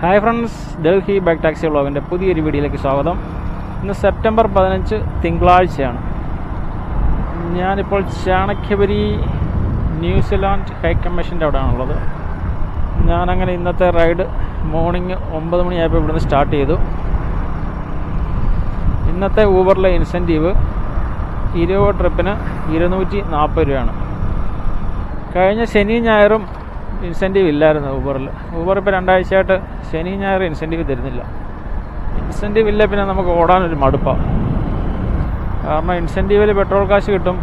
Hi friends Delhi bike taxi വ്ളോഗിന്റെ പുതിയൊരു വീഡിയോയിലേക്ക് സ്വാഗതം. ഇന്ന് സെപ്റ്റംബർ പതിനഞ്ച് തിങ്കളാഴ്ചയാണ്. ഞാനിപ്പോൾ ചാണക്യപുരി ന്യൂസിലാൻഡ് ഹൈ കമ്മീഷന്റെ അവിടെയാണുള്ളത്. ഞാനങ്ങനെ ഇന്നത്തെ റൈഡ് മോർണിംഗ് ഒമ്പത് മണിയായപ്പോൾ ഇവിടുന്ന് സ്റ്റാർട്ട് ചെയ്തു. ഇന്നത്തെ ഊബറിലെ ഇൻസെന്റീവ് ഇരുപത് ട്രിപ്പിന് ഇരുന്നൂറ്റി നാൽപ്പത് രൂപയാണ്. കഴിഞ്ഞ ശനി ഞായറും ഇൻസെന്റീവ് ഇല്ലായിരുന്നു ഊബറിൽ ഊബർ ഇപ്പോൾ രണ്ടാഴ്ചയായിട്ട് ശനി ഞായർ ഇൻസെന്റീവ് തരുന്നില്ല. ഇൻസെന്റീവ് ഇല്ല പിന്നെ നമുക്ക് ഓടാനൊരു മടുപ്പാണ് കാരണം ഇൻസെന്റീവിൽ പെട്രോൾ കാശ് കിട്ടും.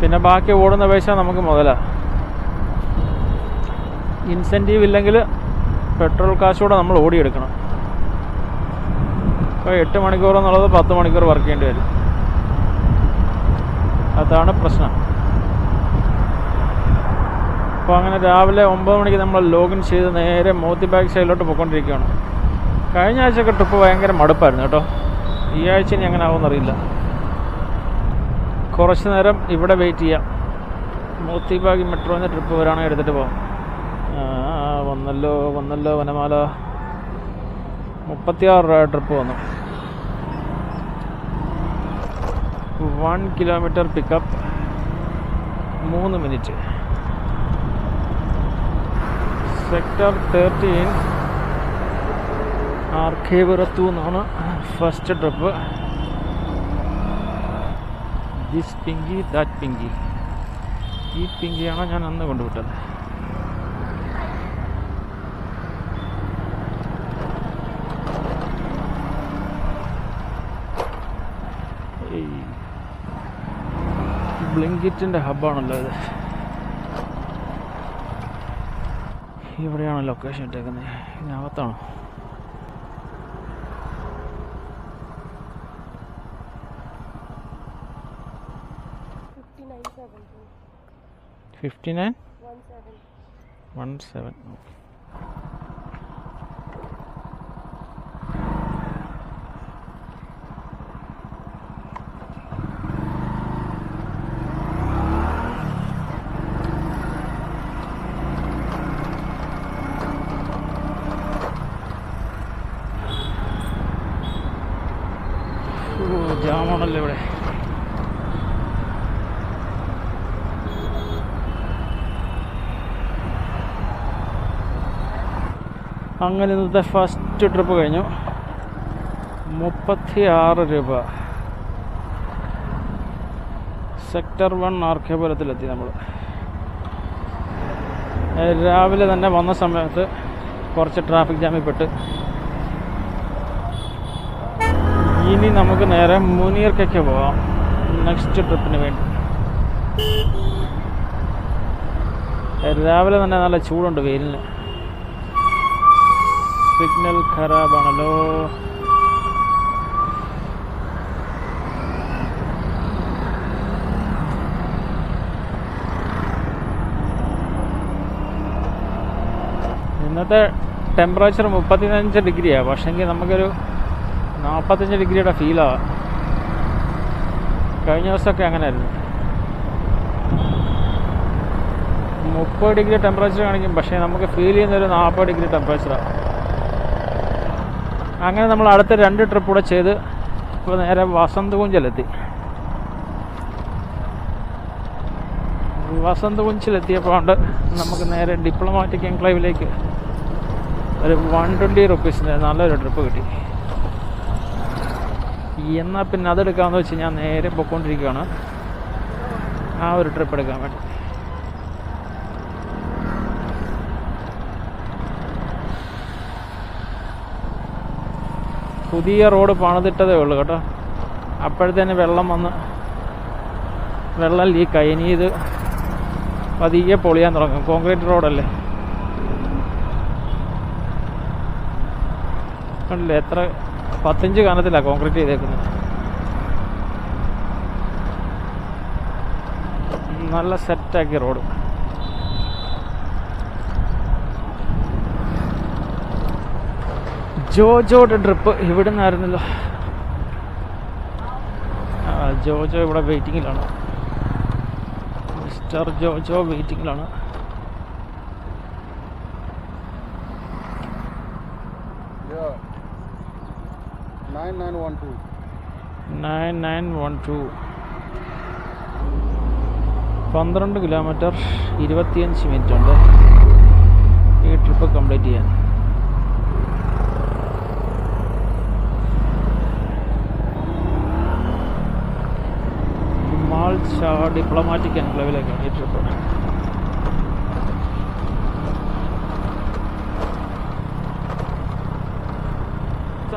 പിന്നെ ബാക്കി ഓടുന്ന പൈസ നമുക്ക് മുതലാണ് ഇൻസെന്റീവ് ഇല്ലെങ്കിൽ പെട്രോൾ കാശൂടെ നമ്മൾ ഓടിയെടുക്കണം. ഇപ്പോൾ എട്ട് മണിക്കൂർ എന്നുള്ളത് പത്ത് മണിക്കൂർ വർക്ക് ചെയ്യേണ്ടി വരും. അതാണ് പ്രശ്നം. അപ്പോൾ അങ്ങനെ രാവിലെ ഒമ്പത് മണിക്ക് നമ്മൾ ലോഗിൻ ചെയ്ത് നേരെ മോത്തി ബാഗ് സൈഡിലോട്ട് പോയിക്കൊണ്ടിരിക്കുകയാണ്. കഴിഞ്ഞ ആഴ്ചയൊക്കെ ട്രിപ്പ് ഭയങ്കര മടുപ്പായിരുന്നു കേട്ടോ. ഈ ആഴ്ച ഇനി അങ്ങനെ ആവുമെന്നറിയില്ല കുറച്ച് നേരം ഇവിടെ വെയിറ്റ് ചെയ്യാം. മോത്തി ബാഗ് മെട്രോന്ന് ട്രിപ്പ് വരാണെങ്കിൽ എടുത്തിട്ട് പോകാം വന്നല്ലോ വന്നല്ലോ വനമാല. മുപ്പത്തിയാറ് രൂപ ട്രിപ്പ് വന്നു. വൺ കിലോമീറ്റർ പിക്കപ്പ് മൂന്ന് മിനിറ്റ് സെക്ടർ തേർട്ടീൻ. ആർക്കേപുരത്തു നിന്നാണ് first trip this Pinki that Pinki. ഈ പിങ്കിയാണ് ഞാൻ അന്ന് കൊണ്ടുവിട്ടത്. ബ്ലിങ്കിറ്റിന്റെ ഹബ്ബാണല്ലോ ഇത്. ഇവിടെയാണ് ലൊക്കേഷൻ ഇട്ടേക്കുന്നത്. ഇതിനകത്താണോ ഫിഫ്റ്റി നയൻ വൺ സെവൻ ജാമാണല്ലോ ഇവിടെ അങ്ങനെ ഇന്നത്തെ ഫസ്റ്റ് ട്രിപ്പ് കഴിഞ്ഞു. മുപ്പത്തി ആറ് രൂപ. സെക്ടർ വൺ ആർക്കേപുരത്തിലെത്തി നമ്മൾ രാവിലെ തന്നെ വന്ന സമയത്ത് കുറച്ച് ട്രാഫിക് ജാമിൽ പെട്ട് ഇനി നമുക്ക് നേരെ മുനീർക്കൊക്കെ പോവാം. നെക്സ്റ്റ് ട്രിപ്പിന് വേണ്ടി. രാവിലെ തന്നെ നല്ല ചൂടുണ്ട് വെയിലിന്. സിഗ്നൽ ഖരാബാണല്ലോ. ഇന്നത്തെ ടെമ്പറേച്ചർ മുപ്പത്തിനഞ്ച് ഡിഗ്രിയാണ് പക്ഷെങ്കിൽ നമുക്കൊരു നാൽപ്പത്തഞ്ച് ഡിഗ്രിയുടെ ഫീലാണ് കഴിഞ്ഞ ദിവസമൊക്കെ അങ്ങനെയായിരുന്നു. മുപ്പത് ഡിഗ്രി ടെമ്പറേച്ചർ കാണിക്കും പക്ഷേ നമുക്ക് ഫീൽ ചെയ്യുന്ന ഒരു നാൽപ്പത് ഡിഗ്രി ടെമ്പറേച്ചറാണ് അങ്ങനെ നമ്മൾ അടുത്ത രണ്ട് ട്രിപ്പ് കൂടെ ചെയ്ത് ഇപ്പോൾ നേരെ വസന്ത് കുഞ്ചിലെത്തി കുഞ്ചിലെത്തിയപ്പോൾ ഉണ്ട് നമുക്ക് നേരെ ഡിപ്ലോമാറ്റിക് എൻക്ലൈവിലേക്ക് ഒരു വൺ ട്വന്റി റുപ്പീസിന് നല്ലൊരു ട്രിപ്പ് കിട്ടി. എന്നാൽ പിന്നെ അതെടുക്കാമെന്ന് വെച്ച് ഞാൻ നേരെ പൊയ്ക്കൊണ്ടിരിക്കുകയാണ്. ആ ഒരു ട്രിപ്പ് എടുക്കാൻ വേണ്ടി. പുതിയ റോഡ് പണിതിട്ടതേ ഉള്ളൂ കേട്ടോ. അപ്പോഴത്തേന് വെള്ളം വന്ന് വെള്ളം ലീക്കായി ഇനി ഇത് പതിയെ പൊളിയാൻ തുടങ്ങും. കോൺക്രീറ്റ് റോഡല്ലേ? കണ്ടില്ലേ എത്ര പത്തഞ്ച് കാലത്തിലാണ് കോൺക്രീറ്റ് ചെയ്തേക്കുന്നത്. നല്ല സെറ്റാക്കി റോഡ്. ജോജോയുടെ ട്രിപ്പ് ഇവിടെ നിന്നായിരുന്നല്ലോ ജോജോ ഇവിടെ വെയിറ്റിങ്ങിലാണ് മിസ്റ്റർ ജോജോ വെയിറ്റിങ്ങിലാണ് നയൻ നയൻ വൺ ടു പന്ത്രണ്ട് കിലോമീറ്റർ ഇരുപത്തിയഞ്ച് മിനിറ്റ് ഉണ്ട്. ഈ ട്രിപ്പ് കംപ്ലീറ്റ് ചെയ്യാൻ. മാൾഷ ഡിപ്ലോമാറ്റിക് എൻക്ലേവിലേക്കാണ് ഈ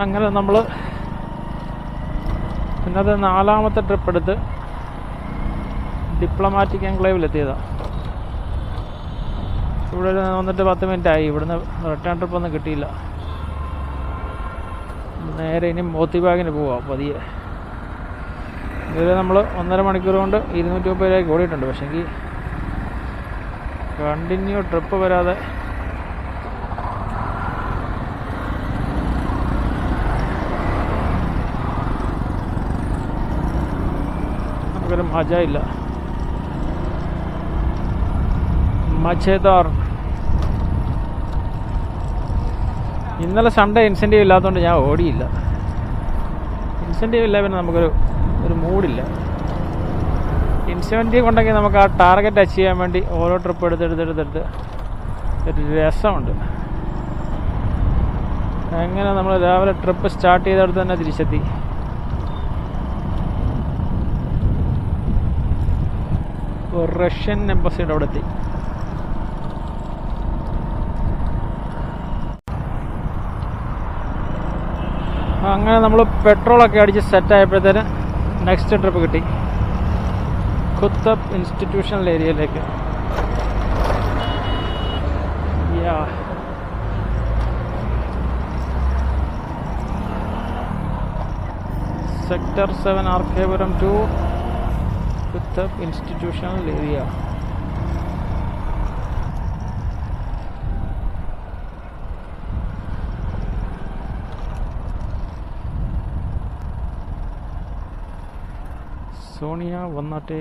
അങ്ങനെ നമ്മൾ ഇന്നത്തെ നാലാമത്തെ ട്രിപ്പ് എടുത്ത് ഡിപ്ലോമാറ്റിക് എൻക്ലേവിലെത്തിയതാണ് ഇവിടെ ഒരു വന്നിട്ട് പത്ത് മിനിറ്റ് ആയി. ഇവിടുന്ന് റിട്ടേൺ ട്രിപ്പ് ഒന്നും കിട്ടിയില്ല. നേരെ ഇനി മോത്തിബാഗിന് പോവാം പതിയെ. ഇതിൽ നമ്മൾ ഒന്നര മണിക്കൂർ കൊണ്ട് ഇരുന്നൂറ്റി മുപ്പത് രൂപയ്ക്ക് ഓടിയിട്ടുണ്ട്. പക്ഷേങ്കിൽ കണ്ടിന്യൂ ട്രിപ്പ് വരാതെ നമുക്കൊരു മജ ഇല്ല. മജേദാർ. ഇന്നലെ സൺഡേ ഇൻസെന്റീവ് ഇല്ലാത്തതുകൊണ്ട് ഞാൻ ഓടിയില്ല. ഇൻസെന്റീവ് ഇല്ല പിന്നെ നമുക്കൊരു ഒരു മൂഡില്ല ഇൻസെന്റീവ് ഉണ്ടെങ്കിൽ നമുക്ക് ആ ടാർഗറ്റ് അച്ചീവ് ചെയ്യാൻ വേണ്ടി ഓരോ ട്രിപ്പ് എടുത്തെടുത്തെടുത്തെടുത്ത് ഒരു രസമുണ്ട്. എങ്ങനെ നമ്മൾ രാവിലെ ട്രിപ്പ് സ്റ്റാർട്ട് ചെയ്തെടുത്ത് തന്നെ തിരിച്ചെത്തി. റഷ്യൻ എംബസിയുടെ അവിടെ എത്തി അങ്ങനെ നമ്മൾ പെട്രോളൊക്കെ അടിച്ച് സെറ്റ് ആയപ്പോഴത്തേന് നെക്സ്റ്റ് ട്രിപ്പ് കിട്ടി. ഖുത്തബ് ഇൻസ്റ്റിറ്റ്യൂഷണൽ ഏരിയയിലേക്ക് യാ sector seven R K Puram to Qutub institutional area Sonia വന്നാട്ടെ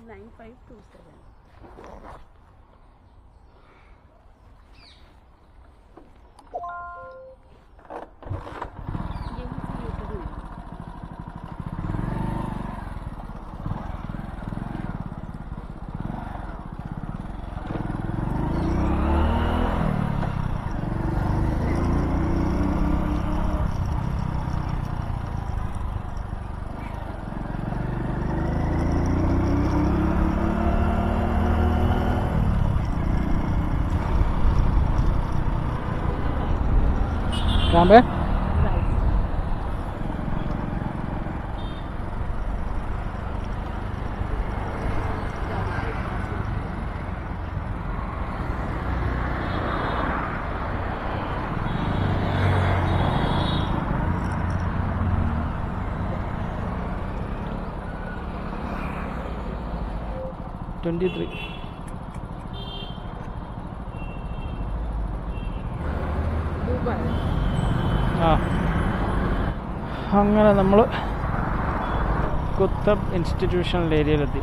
Nine five രാമേ ട്വന്റി ത്രീ അങ്ങനെ നമ്മൾ കുത്തബ് ഇൻസ്റ്റിറ്റ്യൂഷണൽ ഏരിയയിലെത്തി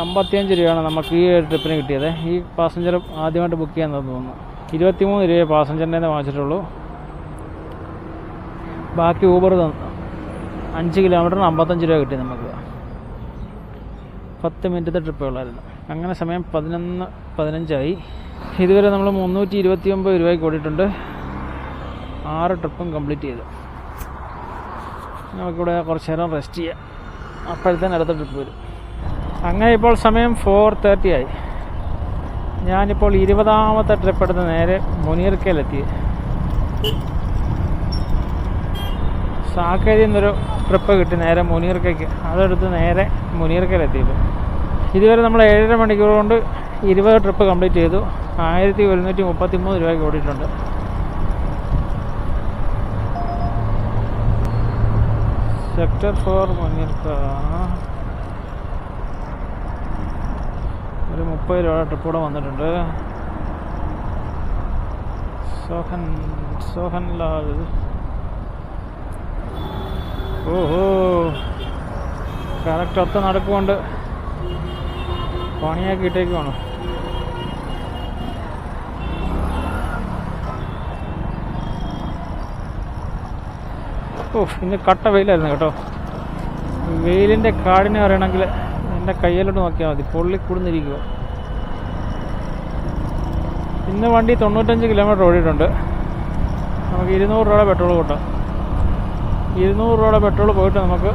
അമ്പത്തിയഞ്ച് രൂപയാണ് നമുക്ക് ഈ ട്രിപ്പിന് കിട്ടിയത്. ഈ പാസഞ്ചർ ആദ്യമായിട്ട് ബുക്ക് ചെയ്യാൻ തോന്നുന്നു. ഇരുപത്തിമൂന്ന് രൂപയെ പാസഞ്ചറിന്റെ വാങ്ങിച്ചിട്ടുള്ളൂ. ബാക്കി ഊബർ തന്നു. അഞ്ച് കിലോമീറ്ററിന് അമ്പത്തഞ്ച് രൂപ കിട്ടി നമുക്ക്. പത്ത് മിനിറ്റത്തെ ട്രിപ്പേ ഉള്ളായിരുന്നു. അങ്ങനെ സമയം പതിനൊന്ന് പതിനഞ്ചായി. ഇതുവരെ നമ്മൾ മുന്നൂറ്റി ഇരുപത്തി ഒമ്പത് രൂപയ്ക്ക് ഓടിയിട്ടുണ്ട്. ആറ് ട്രിപ്പും കംപ്ലീറ്റ് ചെയ്തു. നമുക്കിവിടെ കുറച്ച് നേരം റെസ്റ്റ് ചെയ്യാം. അപ്പോഴത്തേന് അടുത്ത ട്രിപ്പ് വരും. അങ്ങനെ ഇപ്പോൾ സമയം ഫോർ തേർട്ടി ആയി. ഞാനിപ്പോൾ ഇരുപതാമത്തെ ട്രിപ്പ് എടുത്ത് നേരെ മുനീർക്കയിലെത്തി. സാക്കേരി നിന്നൊരു ട്രിപ്പ് കിട്ടി നേരെ മുനീർക്കയ്ക്ക്. അതെടുത്ത് നേരെ മുനീർക്കയിലെത്തിയപ്പോൾ ഇതുവരെ നമ്മൾ ഏഴര മണിക്കൂർ കൊണ്ട് ഇരുപത് ട്രിപ്പ് കംപ്ലീറ്റ് ചെയ്തു. ആയിരത്തി ഒരുന്നൂറ്റി മുപ്പത്തി മൂന്ന് രൂപയ്ക്ക് ഓടിയിട്ടുണ്ട്. സെക്ടർ ഫോർ മുനീർക്ക ഒരു മുപ്പത് രൂപ ട്രിപ്പ് കൂടെ വന്നിട്ടുണ്ട്. സോഹൻ സോഹൻലാൽ ഓഹോ കറക്റ്റ് ഒത്ത നടക്കുകൊണ്ട് പണിയാക്കിയിട്ടേക്കുവാണ് ഓ ഇന്ന് കട്ട വെയിലായിരുന്നു കേട്ടോ. വെയിലിന്റെ കാടിനെ പറയണമെങ്കിൽ എന്റെ കയ്യിലോട്ട് നോക്കിയാൽ മതി. പൊള്ളി കൂടുന്നിരിക്കുക ഇന്ന് വണ്ടി തൊണ്ണൂറ്റഞ്ച് കിലോമീറ്റർ ഓടിയിട്ടുണ്ട്. നമുക്ക് ഇരുന്നൂറ് രൂപയുടെ പെട്രോൾ കൂട്ടാം. ഇരുന്നൂറ് രൂപയുടെ പെട്രോൾ പോയിട്ട് നമുക്ക്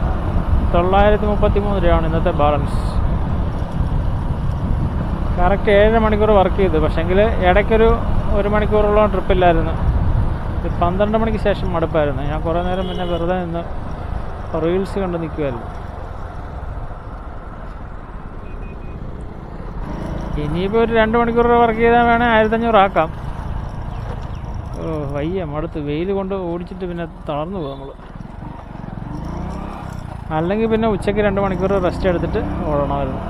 തൊള്ളായിരത്തി മുപ്പത്തി മൂന്ന് രൂപയാണ് ഇന്നത്തെ ബാലൻസ്. കറക്റ്റ് ഏഴര മണിക്കൂർ വർക്ക് ചെയ്തു. പക്ഷേങ്കിൽ ഇടയ്ക്കൊരു ഒരു മണിക്കൂറോളം ട്രിപ്പില്ലായിരുന്നു പന്ത്രണ്ട് മണിക്ക് ശേഷം മടുപ്പായിരുന്നു. ഞാൻ കുറേ നേരം പിന്നെ വെറുതെ നിന്ന് റീൽസ് കണ്ട് നിൽക്കുമായിരുന്നു ഇനിയിപ്പോൾ ഒരു രണ്ട് മണിക്കൂർ വർക്ക് ചെയ്താൽ വേണേൽ ആയിരത്തഞ്ഞൂറ് ആക്കാം. ഓ വയ്യ മടുത്ത്. വെയിൽ കൊണ്ട് ഓടിച്ചിട്ട് പിന്നെ തളർന്നു പോകും നമ്മൾ അല്ലെങ്കിൽ പിന്നെ ഉച്ചയ്ക്ക് രണ്ട് മണിക്കൂർ റെസ്റ്റ് എടുത്തിട്ട് ഓടണമായിരുന്നു.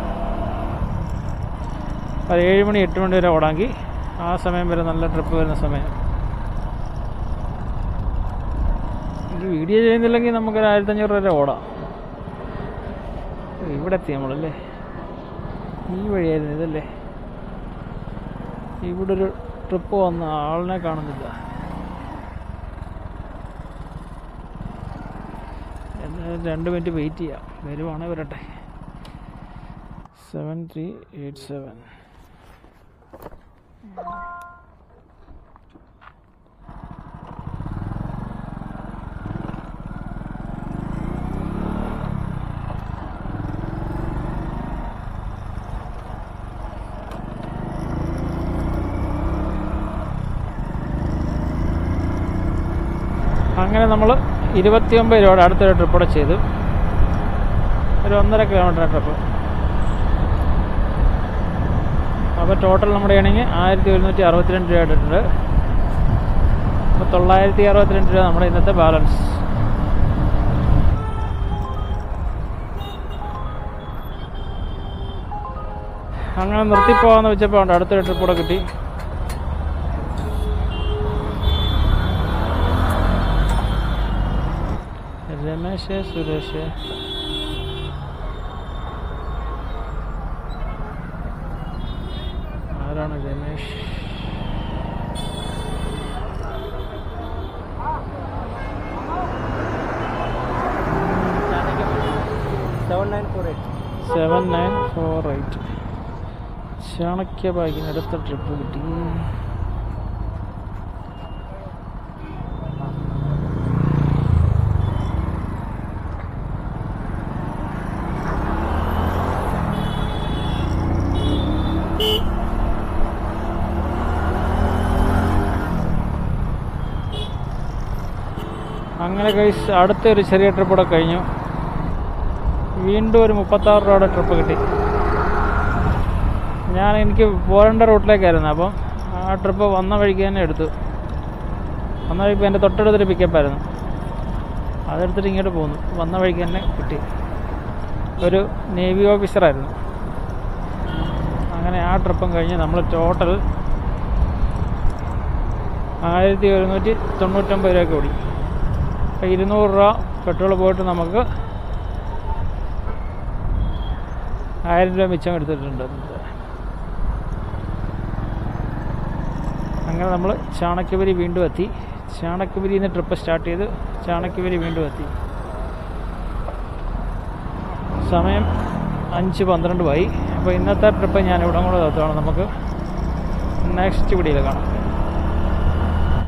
ഒരു ഏഴ് മണി എട്ട് മണി വരെ ഓടാമെങ്കിൽ ആ സമയം വരെ നല്ല ട്രിപ്പ് വരുന്ന സമയം. ഇത് വീഡിയോ ചെയ്യുന്നില്ലെങ്കിൽ നമുക്കൊരു ആയിരത്തഞ്ഞൂറ് രൂപ ഓടാം. ഇവിടെ എത്തി നമ്മളല്ലേ? ഈ വഴിയായിരുന്നു ഇതല്ലേ? ഇവിടെ ഒരു ട്രിപ്പ് വന്ന ആളിനെ കാണുന്നില്ല. എന്നാലും രണ്ട് മിനിറ്റ് വെയിറ്റ് ചെയ്യാം. വരുവാണേ വരട്ടെ. സെവൻ ത്രീ എയ്റ്റ് സെവൻ അങ്ങനെ നമ്മൾ ഇരുപത്തിയൊമ്പത് രൂപയുടെ അടുത്തൊരു ട്രിപ്പ് കൂടെ ചെയ്തു. ഒരു ഒന്നര കിലോമീറ്റർ ട്രിപ്പ് അപ്പോൾ ടോട്ടൽ നമ്മുടെ ആണെങ്കിൽ ആയിരത്തി ഒരുന്നൂറ്റി അറുപത്തിരണ്ട് രൂപ ഇട്ടിട്ടുണ്ട് അപ്പോൾ തൊള്ളായിരത്തി അറുപത്തിരണ്ട് രൂപ നമ്മുടെ ഇന്നത്തെ ബാലൻസ് അങ്ങനെ നിർത്തിപ്പോകാമെന്ന് വെച്ചപ്പോൾ അടുത്തൊരു ട്രിപ്പ് കൂടെ കിട്ടി. രമേശ് സുരേഷ്. ആരാണ് Ramesh. Seven nine four eight Chanakya ബാഗിന് അടുത്ത ട്രിപ്പ് കിട്ടി അടുത്ത അടുത്തൊരു ചെറിയ ട്രിപ്പ് കൂടെ കഴിഞ്ഞു. വീണ്ടും ഒരു മുപ്പത്താറ് രൂപയുടെ ട്രിപ്പ് കിട്ടി. ഞാൻ എനിക്ക് പോരേണ്ട റൂട്ടിലേക്കായിരുന്നു. അപ്പം ആ ട്രിപ്പ് വന്ന വഴിക്ക് തന്നെ എടുത്തു. വന്ന വഴിക്ക് എന്റെ തൊട്ടടുത്തൊരു പിക്കപ്പായിരുന്നു അതെടുത്തിട്ട് ഇങ്ങോട്ട് പോന്നു. വന്ന വഴിക്ക് തന്നെ കിട്ടി. ഒരു നേവി ഓഫീസറായിരുന്നു അങ്ങനെ ആ ട്രിപ്പും കഴിഞ്ഞ് നമ്മൾ ടോട്ടൽ ആയിരത്തി ഒരുന്നൂറ്റി തൊണ്ണൂറ്റൊമ്പത് രൂപയ്ക്ക് ഓടി. അപ്പോൾ ഇരുന്നൂറ് രൂപ പെട്രോൾ പോയിട്ട് നമുക്ക് ആയിരം രൂപ മിച്ചം എടുത്തിട്ടുണ്ട്. അങ്ങനെ നമ്മൾ ചാണക്യപുരി വീണ്ടും എത്തി. ചാണക്യപുരിയിൽ നിന്ന് ട്രിപ്പ് സ്റ്റാർട്ട് ചെയ്ത് ചാണക്യപുരി വീണ്ടും എത്തി. സമയം അഞ്ച് പന്ത്രണ്ട് ആയി. അപ്പോൾ ഇന്നത്തെ ട്രിപ്പ് ഞാൻ ഇവിടെ കൂടെ നമുക്ക് നെക്സ്റ്റ് വീഡിയോയിൽ കാണാം.